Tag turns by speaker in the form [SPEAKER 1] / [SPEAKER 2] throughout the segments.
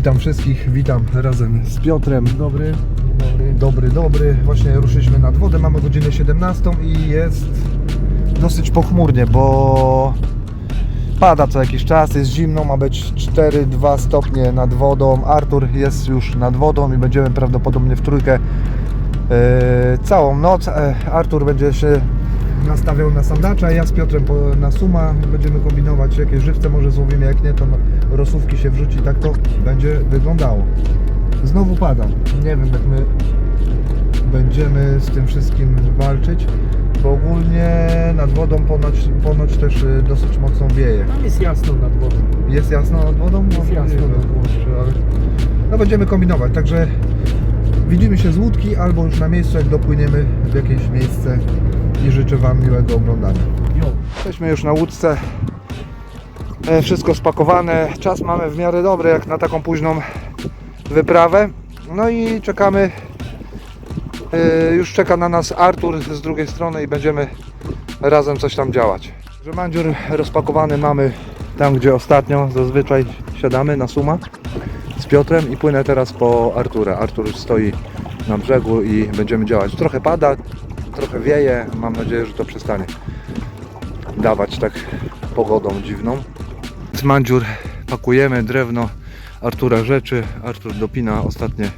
[SPEAKER 1] Witam wszystkich, witam razem z Piotrem.
[SPEAKER 2] Dobry.
[SPEAKER 1] Dobry, dobry, dobry. Właśnie ruszyliśmy nad wodę, mamy godzinę 17 i jest dosyć pochmurnie, bo pada co jakiś czas, jest zimno, ma być 4-2 stopnie nad wodą. Artur jest już nad wodą i będziemy prawdopodobnie w trójkę e, całą noc. E, Artur będzie się nastawiał na sandacza, ja z Piotrem po, na suma. Będziemy kombinować, jakie żywce może złowimy, jak nie to no, rosówki się wrzuci, tak to będzie wyglądało. Znowu pada. Nie wiem jak my będziemy z tym wszystkim walczyć, bo ogólnie nad wodą ponoć, ponoć też y, dosyć mocno wieje.
[SPEAKER 2] Tam jest jasno nad wodą.
[SPEAKER 1] Jest jasno nad wodą?
[SPEAKER 2] Jest
[SPEAKER 1] No,
[SPEAKER 2] jasno nad wodą.
[SPEAKER 1] No będziemy kombinować, także widzimy się z łódki albo już na miejscu, jak dopłyniemy w jakieś miejsce i życzę Wam miłego oglądania. Jesteśmy już na łódce. E, Wszystko spakowane. Czas mamy w miarę dobry, jak na taką późną wyprawę. No i czekamy. E, Już czeka na nas Artur z drugiej strony i będziemy razem coś tam działać. Że mandziur rozpakowany mamy tam, gdzie ostatnio zazwyczaj siadamy na suma z Piotrem i płynę teraz po Artura. Artur już stoi na brzegu i będziemy działać. Trochę pada, trochę wieje. Mam nadzieję, że to przestanie dawać tak pogodą dziwną. Z mandziur pakujemy drewno Artura rzeczy. Artur dopina ostatnie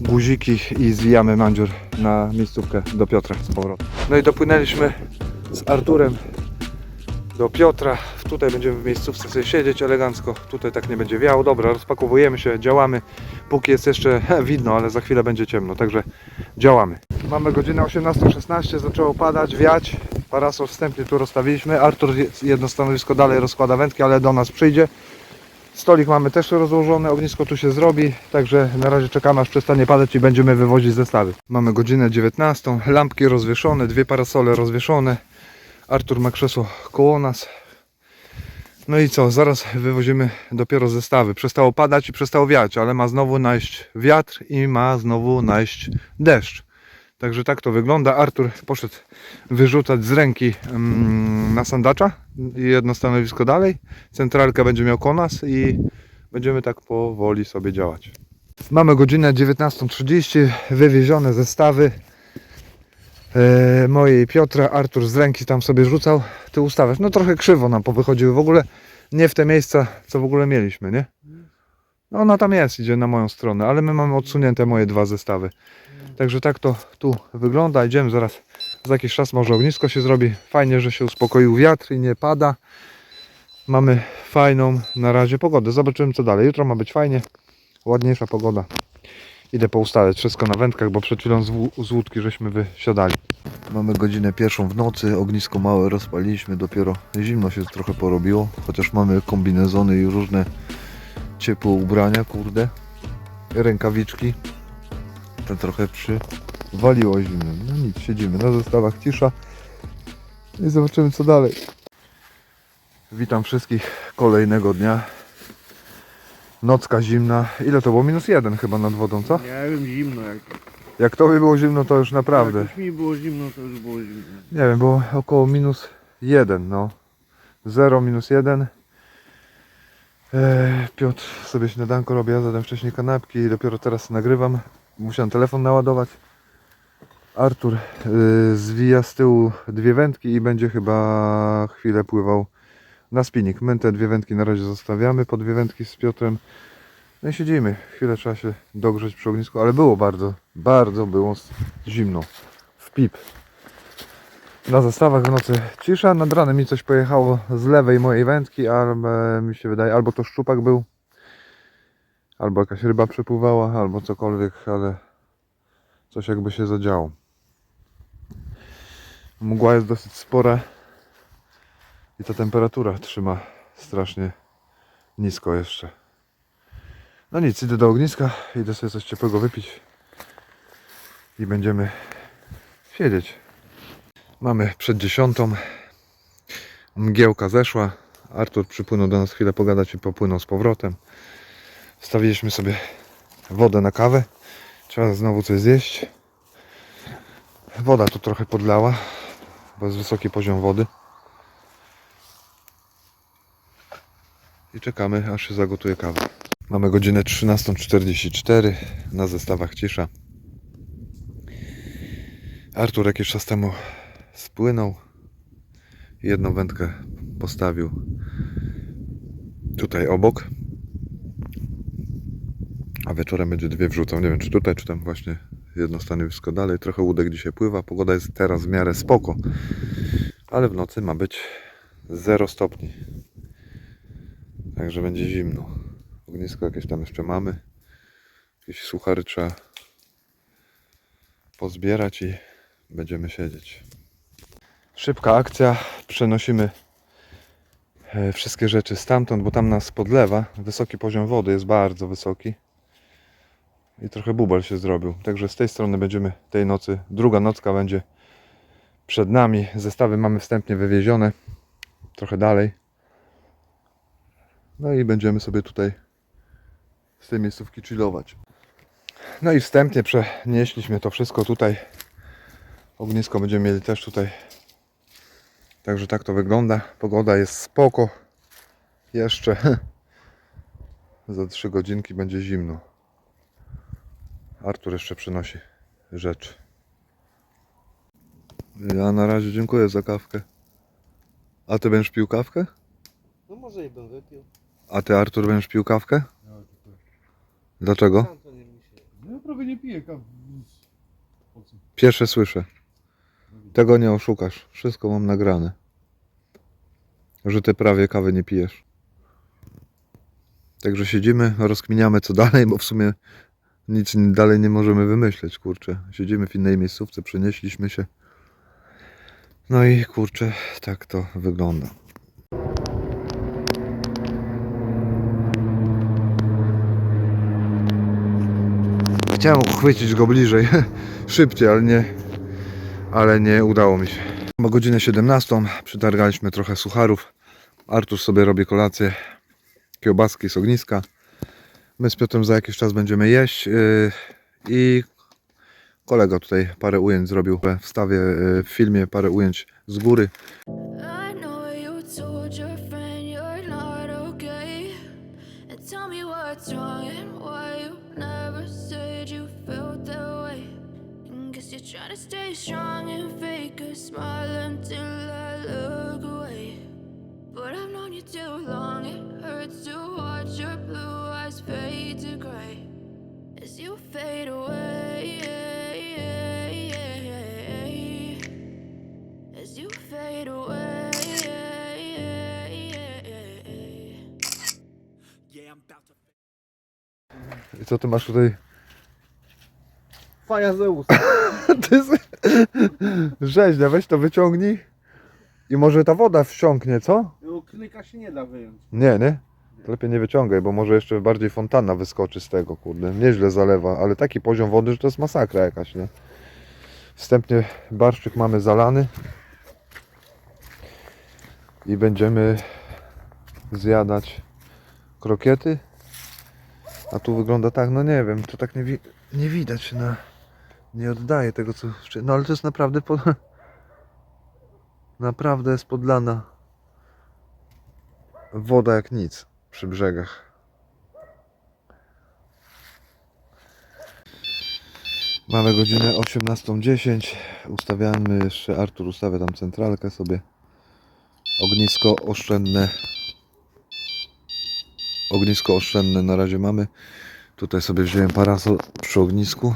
[SPEAKER 1] guziki i zwijamy mandziur na miejscówkę do Piotra z powrotem. No i dopłynęliśmy z Arturem do Piotra. Tutaj będziemy w miejscówce sobie siedzieć elegancko. Tutaj tak nie będzie wiało. Dobra, rozpakowujemy się, działamy. Póki jest jeszcze widno, ale za chwilę będzie ciemno, także działamy. Mamy godzinę 18.16, zaczęło padać, wiać. Parasol wstępnie tu rozstawiliśmy. Artur jedno stanowisko dalej rozkłada wędki, ale do nas przyjdzie. Stolik mamy też rozłożony, ognisko tu się zrobi, także na razie czekamy aż przestanie padać i będziemy wywozić zestawy. Mamy godzinę 19, lampki rozwieszone, dwie parasole rozwieszone. Artur ma krzesło koło nas. No i co, zaraz wywozimy dopiero zestawy. Przestało padać i przestało wiać, ale ma znowu najść wiatr i ma znowu najść deszcz. Także tak to wygląda. Artur poszedł wyrzucać z ręki mm, na sandacza jedno stanowisko dalej. Centralkę będzie miał koło nas i będziemy tak powoli sobie działać. Mamy godzinę 19.30, wywiezione zestawy mojej Piotra. Artur z ręki tam sobie rzucał te ustawy. No trochę krzywo nam powychodziły. W ogóle nie w te miejsca, co w ogóle mieliśmy, nie? No ona tam jest, idzie na moją stronę, ale my mamy odsunięte moje dwa zestawy. Także tak to tu wygląda. Idziemy zaraz za jakiś czas może ognisko się zrobi. Fajnie, że się uspokoił wiatr i nie pada. Mamy fajną na razie pogodę. Zobaczymy co dalej. Jutro ma być fajnie. Ładniejsza pogoda. Idę poustawiać wszystko na wędkach, bo przed chwilą z, z łódki żeśmy wysiadali. Mamy godzinę pierwszą w nocy. Ognisko małe rozpaliliśmy. Dopiero zimno się trochę porobiło. Chociaż mamy kombinezony i różne ciepłe ubrania, kurde. Rękawiczki. To trochę przywaliło zimno. No nic, siedzimy na zestawach, cisza. I zobaczymy co dalej. Witam wszystkich kolejnego dnia. Nocka zimna. Ile to było? Minus jeden chyba nad wodą, co?
[SPEAKER 2] Nie wiem, zimno jak.
[SPEAKER 1] Jak to by było zimno, to już naprawdę.
[SPEAKER 2] Jak już mi było zimno, to już było zimno.
[SPEAKER 1] Nie wiem, było około minus jeden, no. 0, minus jeden. Eee, Piotr sobie śniadanko robi, ja zadam wcześniej kanapki i dopiero teraz nagrywam. Musiałem telefon naładować. Artur y, zwija z tyłu dwie wędki i będzie chyba chwilę pływał na spinning. My te dwie wędki na razie zostawiamy, po dwie wędki z Piotrem. No i siedzimy. Chwilę trzeba się dogrzeć przy ognisku, ale było bardzo, bardzo było zimno. W pip. Na zestawach w nocy cisza, nad ranem mi coś pojechało z lewej mojej wędki, ale mi się wydaje, albo to szczupak był, albo jakaś ryba przepływała, albo cokolwiek, ale coś jakby się zadziało. Mgła jest dosyć spora i ta temperatura trzyma strasznie nisko jeszcze. No nic, idę do ogniska, idę sobie coś ciepłego wypić i będziemy siedzieć. Mamy przed dziesiątą. Mgiełka zeszła. Artur przypłynął do nas chwilę pogadać i popłynął z powrotem. Wstawiliśmy sobie wodę na kawę. Trzeba znowu coś zjeść. Woda tu trochę podlała, bo jest wysoki poziom wody. I czekamy aż się zagotuje kawa. Mamy godzinę 13.44, na zestawach cisza. Artur jakiś czas temu spłynął. Jedną wędkę postawił tutaj obok. A wieczorem będzie dwie wrzucał. Nie wiem czy tutaj, czy tam właśnie jedno stanowisko dalej. Trochę łódek dzisiaj pływa. Pogoda jest teraz w miarę spoko. Ale w nocy ma być 0 stopni. Także będzie zimno. Ognisko jakieś tam jeszcze mamy. Jakieś suchary trzeba pozbierać i będziemy siedzieć. Szybka akcja. Przenosimy e, wszystkie rzeczy stamtąd, bo tam nas podlewa. Wysoki poziom wody jest bardzo wysoki. I trochę bubel się zrobił. Także z tej strony będziemy tej nocy, druga nocka będzie przed nami. Zestawy mamy wstępnie wywiezione. Trochę dalej. No i będziemy sobie tutaj z tej miejscówki chillować. No i wstępnie przenieśliśmy to wszystko tutaj. Ognisko będziemy mieli też tutaj. Także tak to wygląda. Pogoda jest spoko. Jeszcze za 3 godzinki będzie zimno. Artur jeszcze przynosi rzeczy. Ja na razie dziękuję za kawkę. A ty będziesz pił kawkę?
[SPEAKER 2] No może i bym wypił.
[SPEAKER 1] A ty Artur będziesz pił kawkę? Dlaczego?
[SPEAKER 3] No ja prawie nie piję kawy. więc Po co?
[SPEAKER 1] Pierwsze słyszę. Tego nie oszukasz. Wszystko mam nagrane. Że ty prawie kawy nie pijesz. Także siedzimy, rozkminiamy co dalej, bo w sumie nic dalej nie możemy wymyśleć, kurczę. Siedzimy w innej miejscówce, przenieśliśmy się. No i kurczę, tak to wygląda. Chciałem uchwycić go bliżej, szybciej, ale nie, ale nie udało mi się. Ma godzinę 17, przytargaliśmy trochę sucharów. Artur sobie robi kolację, kiełbaski z ogniska. My z Piotrem za jakiś czas będziemy jeść yy, i kolega tutaj parę ujęć zrobił. Wstawię yy, w filmie parę ujęć z góry.
[SPEAKER 4] Smile until I look away. But I've known you too long, it hurts to watch your blue eyes fade to gray as you fade away. As you fade away.
[SPEAKER 1] I co ty masz tutaj?
[SPEAKER 2] Faja Zeus.
[SPEAKER 1] Ty z... Rzeźnia, weź to wyciągnij. I może ta woda wsiąknie, co?
[SPEAKER 2] No, Knyka się nie da wyjąć.
[SPEAKER 1] Nie, nie? To lepiej nie wyciągaj, bo może jeszcze bardziej fontanna wyskoczy z tego, kurde. Nieźle zalewa, ale taki poziom wody, że to jest masakra jakaś, nie? Wstępnie barszczyk mamy zalany. I będziemy zjadać krokiety. A tu wygląda tak, no nie wiem, to tak nie, wi- nie widać, no. Nie oddaje tego, co... No ale to jest naprawdę... Po... Naprawdę jest podlana woda jak nic przy brzegach. Mamy godzinę 18.10. Ustawiamy jeszcze, Artur ustawia tam centralkę sobie. Ognisko oszczędne. Ognisko oszczędne na razie mamy. Tutaj sobie wziąłem parasol przy ognisku,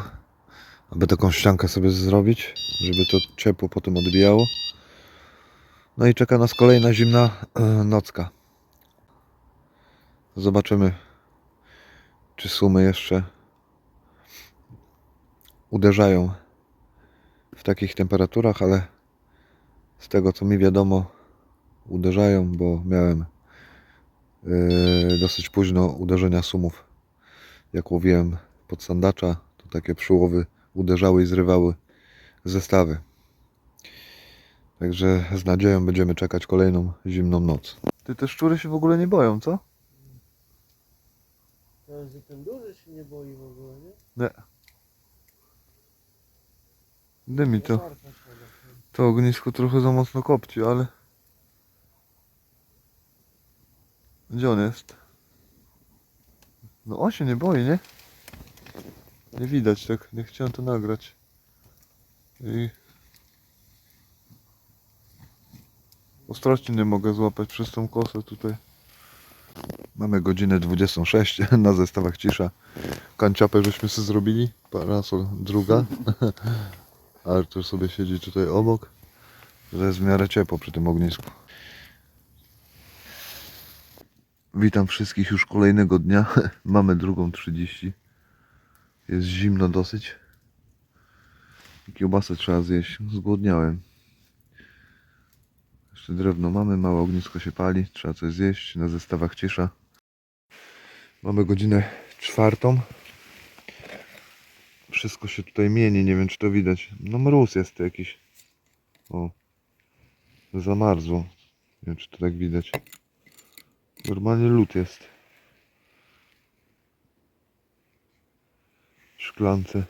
[SPEAKER 1] aby taką ściankę sobie zrobić, żeby to ciepło potem odbijało. No i czeka nas kolejna zimna e, nocka. Zobaczymy, czy sumy jeszcze uderzają w takich temperaturach, ale z tego co mi wiadomo, uderzają, bo miałem yy, dosyć późno uderzenia sumów. Jak łowiłem pod sandacza, to takie przyłowy uderzały i zrywały zestawy. Także z nadzieją będziemy czekać kolejną zimną noc. Ty te szczury się w ogóle nie boją, co?
[SPEAKER 2] Ten duży się nie boi w ogóle, nie?
[SPEAKER 1] Nie. Dymi to. To ognisko trochę za mocno kopci, ale... Gdzie on jest? No on się nie boi, nie? Nie widać tak, nie chciałem to nagrać. I... Ostrości nie mogę złapać przez tą kosę tutaj. Mamy godzinę 26 na zestawach cisza. Kanciapę żeśmy sobie zrobili. Parasol druga. Artur sobie siedzi tutaj obok. Że jest w miarę ciepło przy tym ognisku. Witam wszystkich już kolejnego dnia. Mamy drugą 30. Jest zimno dosyć. Kiełbasę trzeba zjeść. Zgłodniałem. Jeszcze drewno mamy, małe ognisko się pali. Trzeba coś zjeść. Na zestawach cisza. Mamy godzinę czwartą. Wszystko się tutaj mieni, nie wiem czy to widać. No mróz jest tu jakiś. O. Zamarzło. Nie wiem czy to tak widać. Normalnie lód jest. Szklance.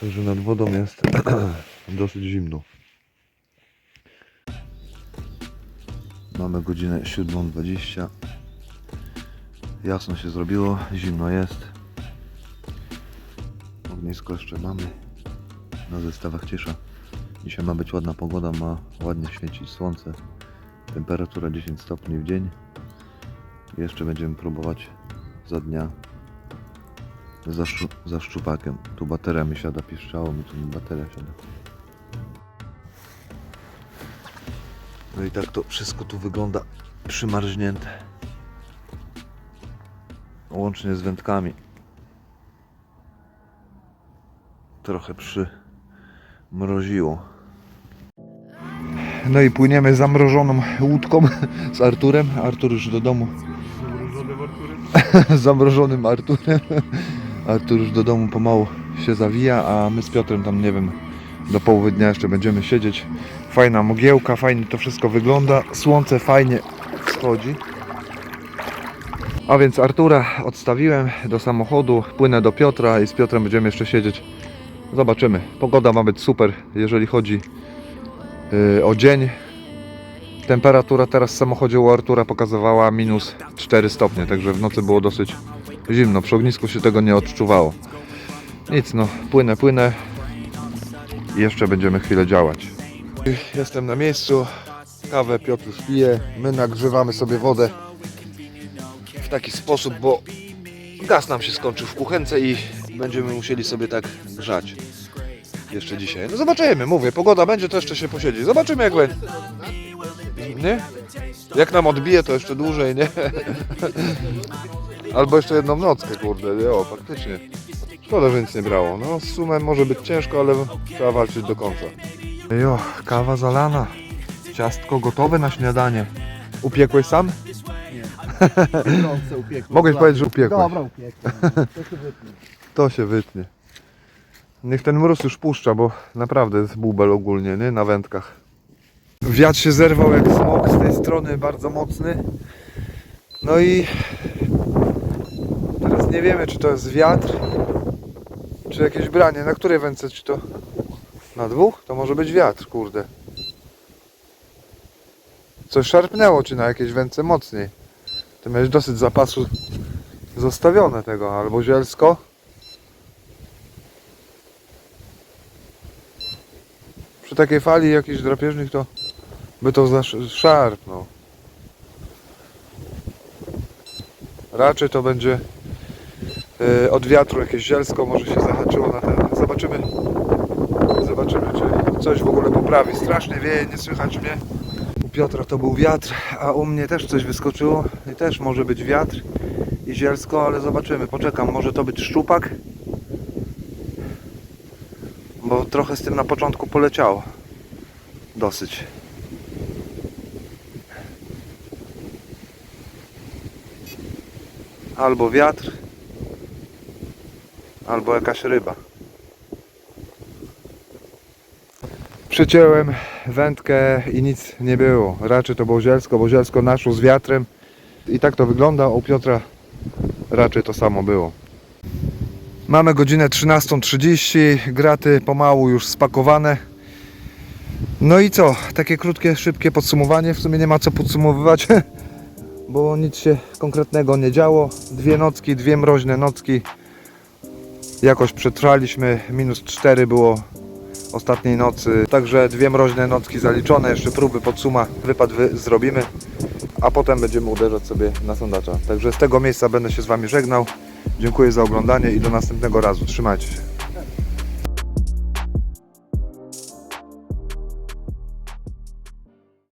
[SPEAKER 1] Także nad wodą jest dosyć zimno. Mamy godzinę 7.20. Jasno się zrobiło, zimno jest. Ognisko jeszcze mamy. Na zestawach cisza. Dzisiaj ma być ładna pogoda, ma ładnie świecić słońce. Temperatura 10 stopni w dzień. Jeszcze będziemy próbować za dnia za, szczu- za szczupakiem. Tu bateria mi siada, piszczało mi tu mi bateria siada. No i tak to wszystko tu wygląda przymarznięte. Łącznie z wędkami. Trochę przymroziło. No i płyniemy zamrożoną łódką z Arturem. Artur już do domu. Zamrożonym Arturem. Artur już do domu pomału się zawija, a my z Piotrem tam nie wiem, do połowy dnia jeszcze będziemy siedzieć. Fajna mogiełka, fajnie to wszystko wygląda. Słońce fajnie wschodzi. A więc Artura odstawiłem do samochodu, płynę do Piotra i z Piotrem będziemy jeszcze siedzieć. Zobaczymy. Pogoda ma być super, jeżeli chodzi yy, o dzień. Temperatura teraz w samochodzie u Artura pokazywała minus 4 stopnie, także w nocy było dosyć zimno. Przy ognisku się tego nie odczuwało. Nic no, płynę, płynę i jeszcze będziemy chwilę działać. Jestem na miejscu, kawę Piotr pije, my nagrzewamy sobie wodę w taki sposób, bo gaz nam się skończył w kuchence i będziemy musieli sobie tak grzać jeszcze dzisiaj. No zobaczymy, mówię, pogoda będzie, to jeszcze się posiedzi. Zobaczymy jak będzie. Nie? Jak nam odbije, to jeszcze dłużej, nie? Albo jeszcze jedną nockę, kurde, nie? o, faktycznie. Szkoda, że nic nie brało. No, z sumem może być ciężko, ale trzeba walczyć do końca. Jo, kawa zalana. Ciastko gotowe na śniadanie. Upiekłeś sam?
[SPEAKER 2] Gorące upiekło.
[SPEAKER 1] Mogłeś powiedzieć, że upiekłeś.
[SPEAKER 2] Dobra, upiekło. To się wytnie.
[SPEAKER 1] To się wytnie. Niech ten mróz już puszcza, bo naprawdę jest bubel ogólnie, nie? Na wędkach. Wiatr się zerwał jak smok z tej strony, bardzo mocny. No i teraz nie wiemy, czy to jest wiatr, czy jakieś branie. Na której wędce czy to? Na dwóch? To może być wiatr, kurde. Coś szarpnęło ci na jakiejś wędce mocniej. Ty miałeś dosyć zapasu zostawione tego, albo zielsko. Przy takiej fali jakiś drapieżnik to by to zaszarpnął. Raczej to będzie e, od wiatru jakieś zielsko, może się zahaczyło na ten. Zobaczymy. Zobaczymy, czy coś w ogóle poprawi. Strasznie wieje, nie słychać mnie. U Piotra to był wiatr, a u mnie też coś wyskoczyło i też może być wiatr i zielsko, ale zobaczymy, poczekam, może to być szczupak bo trochę z tym na początku poleciało dosyć albo wiatr albo jakaś ryba przyciąłem wędkę i nic nie było raczej to było zielsko, bo zielsko naszło z wiatrem i tak to wygląda, u Piotra raczej to samo było. Mamy godzinę 13.30, graty pomału już spakowane. No i co? Takie krótkie, szybkie podsumowanie. W sumie nie ma co podsumowywać. bo nic się konkretnego nie działo. Dwie nocki, dwie mroźne nocki. Jakoś przetrwaliśmy, minus 4 było ostatniej nocy. Także dwie mroźne nocki zaliczone, jeszcze próby podsuma, wypad wy zrobimy, a potem będziemy uderzać sobie na sondacza. Także z tego miejsca będę się z Wami żegnał. Dziękuję za oglądanie i do następnego razu. Trzymajcie się.